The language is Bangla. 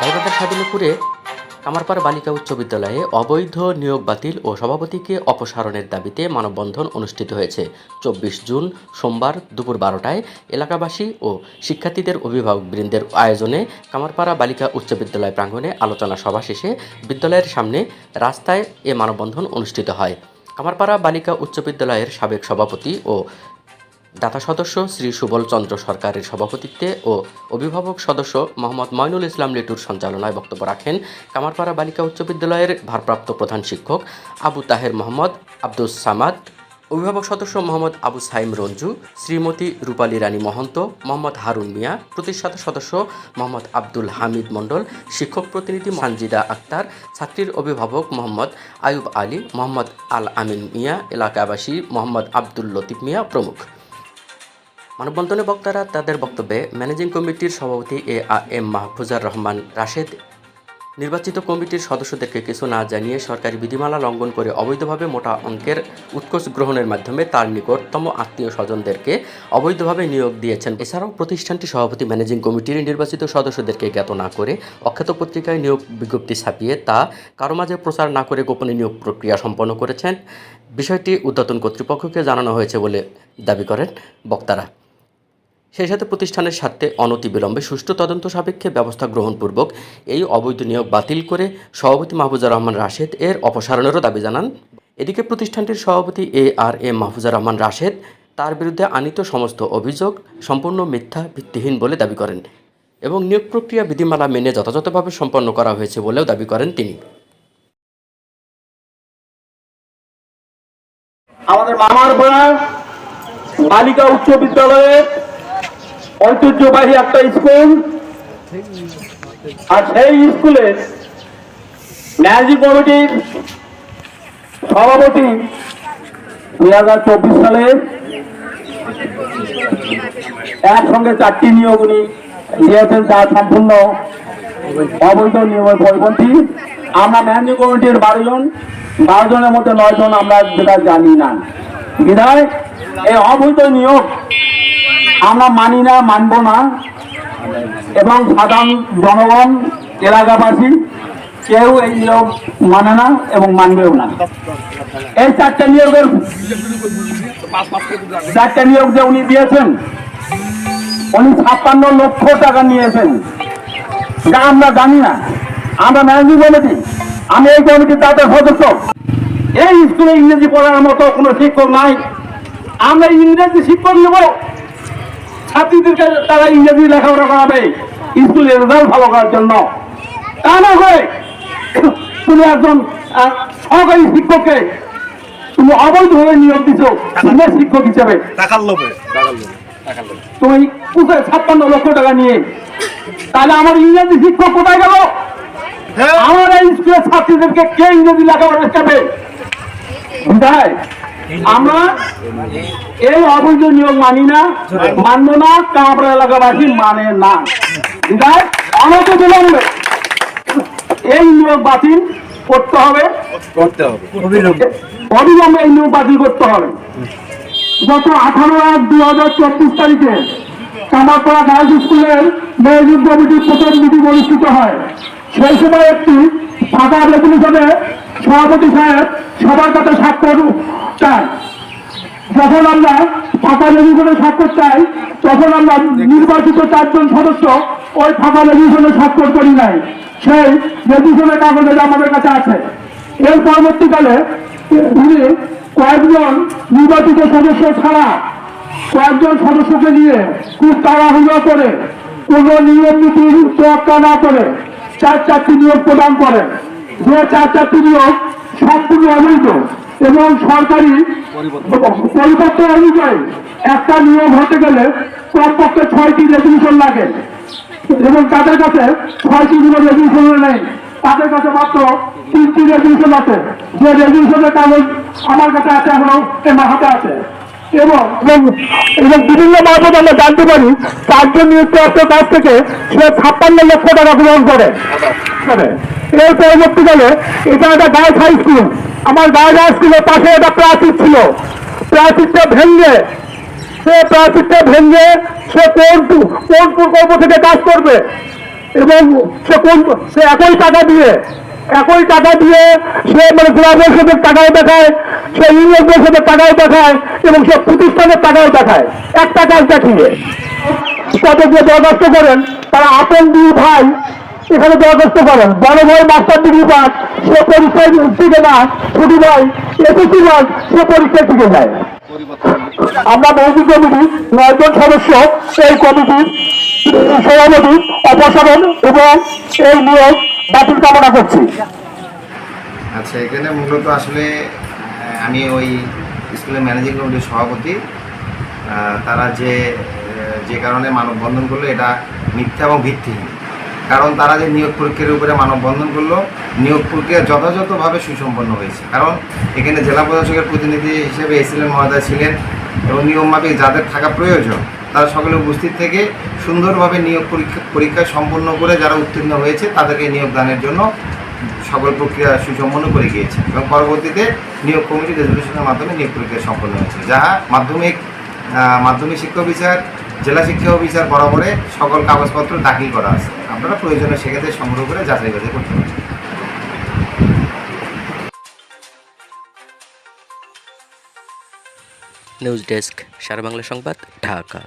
গাইবান্ধার সাবিলপুরে কামারপাড়া বালিকা উচ্চ বিদ্যালয়ে অবৈধ নিয়োগ বাতিল ও সভাপতিকে অপসারণের দাবিতে মানববন্ধন অনুষ্ঠিত হয়েছে। চব্বিশ জুন সোমবার দুপুর বারোটায় এলাকাবাসী ও শিক্ষার্থীদের অভিভাবকবৃন্দের আয়োজনে কামারপাড়া বালিকা উচ্চ বিদ্যালয় প্রাঙ্গণে আলোচনা সভা শেষে বিদ্যালয়ের সামনে রাস্তায় এ মানববন্ধন অনুষ্ঠিত হয়। কামারপাড়া বালিকা উচ্চ বিদ্যালয়ের সাবেক সভাপতি ও দাতা সদস্য শ্রী সুবল চন্দ্র সরকারের সভাপতিত্বে ও অভিভাবক সদস্য মোহাম্মদ ময়নুল ইসলাম লিটুর সঞ্চালনায় বক্তব্য রাখেন কামারপাড়া বালিকা উচ্চ বিদ্যালয়ের ভারপ্রাপ্ত প্রধান শিক্ষক আবু তাহের মোহাম্মদ আব্দুস সামাদ, অভিভাবক সদস্য মোহাম্মদ আবু সাইম রঞ্জু, শ্রীমতী রূপালী রানী মহন্ত, মোহাম্মদ হারুন মিয়া, প্রতিষ্ঠাতা সদস্য মোহাম্মদ আব্দুল হামিদ মণ্ডল, শিক্ষক প্রতিনিধি মানজিদা আক্তার, ছাত্রীর অভিভাবক মোহাম্মদ আয়ুব আলী, মোহাম্মদ আল আমিন মিয়া, এলাকাবাসী মোহাম্মদ আব্দুল লতিফ মিয়া প্রমুখ। মানববন্ধনে বক্তারা তাদের বক্তব্যে ম্যানেজিং কমিটির সভাপতি A R M Mahfuzar Rahman Rashed, নির্বাচিত কমিটির সদস্যদেরকে কিছু না জানিয়ে সরকারি বিধিমালা লঙ্ঘন করে অবৈধভাবে মোটা অঙ্কের উৎকোচ গ্রহণের মাধ্যমে তার নিকটতম আত্মীয় স্বজনদেরকে অবৈধভাবে নিয়োগ দিয়েছেন। এছাড়াও প্রতিষ্ঠানটি সভাপতি ম্যানেজিং কমিটির নির্বাচিত সদস্যদেরকে জ্ঞাত না করে অখ্যাত পত্রিকায় নিয়োগ বিজ্ঞপ্তি ছাপিয়ে তা কারও মাঝে প্রচার না করে গোপনে নিয়োগ প্রক্রিয়া সম্পন্ন করেছেন। বিষয়টি উদ্যতন কর্তৃপক্ষকে জানানো হয়েছে বলে দাবি করেন বক্তারা। সেই সাথে প্রতিষ্ঠানের স্বার্থে অনতিবিলম্বে সুষ্ঠু তদন্ত সাপেক্ষে ব্যবস্থা গ্রহণপূর্বক এই অবৈধ নিয়োগ বাতিল করে সভাপতি মাহফুজার রহমান রাশেদ এর অপসারণেরও দাবি জানান। এদিকে প্রতিষ্ঠানটির সভাপতি A R M Mahfuzar Rahman Rashed তার বিরুদ্ধে আনিত সমস্ত অভিযোগ সম্পূর্ণ মিথ্যা, ভিত্তিহীন বলে দাবি করেন এবং নিয়োগ প্রক্রিয়া, বিধিমালা মেনে যথাযথভাবে সম্পন্ন করা হয়েছে বলেও দাবি করেন তিনি। আমাদের মামার বালিকা উচ্চ বিদ্যালয়ের ঐতিহ্যবাহী একটা স্কুল। আর সেই স্কুলে ম্যাজিক কমিটির সভাপতি দুই হাজার চব্বিশ সালে একসঙ্গে চারটি নিয়োগ উনি দিয়েছেন, যা সম্পূর্ণ অবৈধ নিয়মের পরিপন্থী। আমরা ম্যানেজিং কমিটির বারো জন, বারো জনের মধ্যে নয় জন আমরা যেটা জানি না। বিধায় এই অবৈধ নিয়োগ আমরা মানি না, মানব না। এবং সাধারণ জনগণ, এলাকাবাসী, কেউ এই নিয়োগ মানে না এবং মানবেও না। এই চারটে নিয়োগের চারটে নিয়োগ যে উনি দিয়েছেন, উনি ছাপ্পান্ন লক্ষ টাকা নিয়েছেন। যা আমরা জানি না, আমরা ম্যানেজিং কমিটি, আমি এই কমিটির তাদের সদস্য। এই স্কুলে ইংরেজি পড়ার মতো কোনো শিক্ষক নাই। আমরা ইংরেজি শিক্ষক নেব। ছাত্রীদেরকে তারা ইংরেজি লেখাপড়া করাবে। স্কুলের রেজাল্ট ভালো করার জন্য। তা না হয় তুমি একজন সহকারী শিক্ষককে তুমি অবৈধভাবে নিয়োগ দিচ্ছ সিনিয়র শিক্ষক হিসেবে। তুমি কোথায় ছাপ্পান্ন লক্ষ টাকা নিয়ে তাহলে আমার ইংরেজি শিক্ষক কোথায় গেল? আমার এই স্কুলের ছাত্রীদেরকে কে ইংরেজি লেখাপড়া শেখাবে? আমরা এই অবৈধ নিয়োগ মানি না মানব না কামড়া এলাকাবাসী মানে না। বিলম্বে এই নিয়োগ বাতিল করতে হবে। করতে হবে। অবিলম্বে। এই নিয়োগ বাতিল করতে হবে। গত আঠারো এক দু হাজার চব্বিশ তারিখে কামারপাড়া গার্লস স্কুলের ম্যানেজিং কমিটির প্রথম মিটিং অনুষ্ঠিত হয়। সেই সময় একটি ফাঁকা রেজলিউশনে সভাপতি সাহেব সবার কাছে স্বাক্ষর চায় যখন আমরা ফাঁকা রেজলিউশনে স্বাক্ষর চাই, তখন আমরা নির্বাচিত চারজন সদস্য ওই ফাঁকা রেজলিউশনে স্বাক্ষর করি নাই। সেই রেজলিউশনের কাগজে আমাদের কাছে আছে। এর পরবর্তীকালে উনি কয়েকজন নির্বাচিত সদস্য ছাড়া কয়েকজন সদস্যকে নিয়ে খুব তাড়াহুড়ো করে কোন নিয়ম নীতির তোয়াক্কা না করে চার চারটি নিয়োগ প্রদান করে যে চার চারটি নিয়োগ সম্পূর্ণ অবৈধ। এবং সরকারি পরিপত্র অনুযায়ী একটা নিয়োগ হতে গেলে কমপক্ষে ছয়টি রেজলিউশন লাগে। এবং তাদের কাছে ছয়টি কোনো রেজলিউশন নেই। তাদের কাছে মাত্র তিনটি রেজলিউশন আছে। যে রেজলিউশনের কাগজ আমার কাছে আছে এখনও আমার হাতে আছে। এবং এবং বিভিন্ন মারফত আমরা জানতে পারি চারজন নিযুক্ত কাছ থেকে সে ছাপ্পান্ন লক্ষ টাকা গ্রহণ করে। করে। এর পরবর্তীকালে এটা একটা গার্লস হাই স্কুল। আমার হাই স্কুলের পাশে একটা প্রাচীর ছিল। প্রাচীরটা ভেঙে, সে প্রাচীরটা ভেঙে সে কোন কোন প্রকল্প থেকে কাজ করবে? এবং সে কোন, সে একই টাকা দিয়ে, একই টাকা দিয়ে সে মানে জেলা পরিষদের টাকাও দেখায়, সে ইউনিয়ন পরিষদের টাকাও দেখায়, এবং সে প্রতিষ্ঠানের টাকাও দেখায়। একটা কাজ দেখিয়ে। তাদের যে দরখাস্ত করেন, তারা আপন দুই ভাই এখানে দরখাস্ত করেন বড় ভাই মাস্টার ডিগ্রি পাস, সে পরীক্ষায় টিকে না, ছোট ভাই এসএসসি পাস, সে পরীক্ষায় টিকে যায়। আমরা মৌখিক কমিটি, নয়জন সদস্য, এই কমিটির সভাপতি, অপসারণ এবং এই নিয়োগ বাতিল কামনা করছি। আচ্ছা এখানে মূলত আসলে আমি ওই স্কুলের ম্যানেজিং কমিটির সভাপতি। তারা যে যে কারণে মানববন্ধন করল, এটা মিথ্যা এবং ভিত্তিহীন। কারণ তারা যে নিয়োগ প্রক্রিয়ার উপরে মানববন্ধন করল, নিয়োগ প্রক্রিয়া যথাযথভাবে সুসম্পন্ন হয়েছে। কারণ এখানে জেলা প্রশাসকের প্রতিনিধি হিসেবে এসিলেন মহোদয় ছিলেন এবং নিয়মমাফিক যাদের থাকা প্রয়োজন, তারা সকলে উপস্থিত থেকে সুন্দরভাবে নিয়োগ পরীক্ষা পরীক্ষা সম্পন্ন করে যারা উত্তীর্ণ হয়েছে, তাদেরকে নিয়োগ দানের জন্য সকল প্রক্রিয়া সুসম্পন্ন করে গিয়েছে এবং পরবর্তীতে নিয়োগ কমিটি রেজলিউশনের মাধ্যমে নিয়োগ প্রক্রিয়া সম্পন্ন হয়েছে, যাহা মাধ্যমিক মাধ্যমিক শিক্ষা অফিসার জেলা শিক্ষা অফিসার বরাবরে সকল কাগজপত্র দাখিল করা আছে। আপনারা প্রয়োজনে সেক্ষেত্রে সংগ্রহ করে যাচাই বাছাই করতে পারেন। নিউজ ডেস্ক সারা বাংলা সংবাদ, ঢাকা।